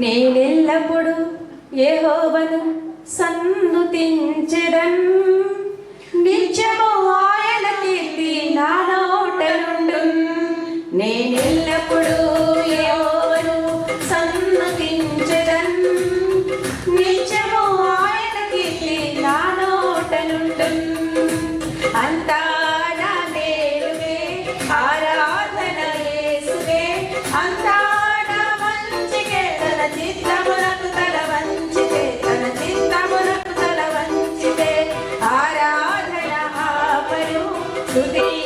నేనెల్లప్పుడు యెహోవాను సన్నుతించెదన్. నిత్యము today.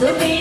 Look be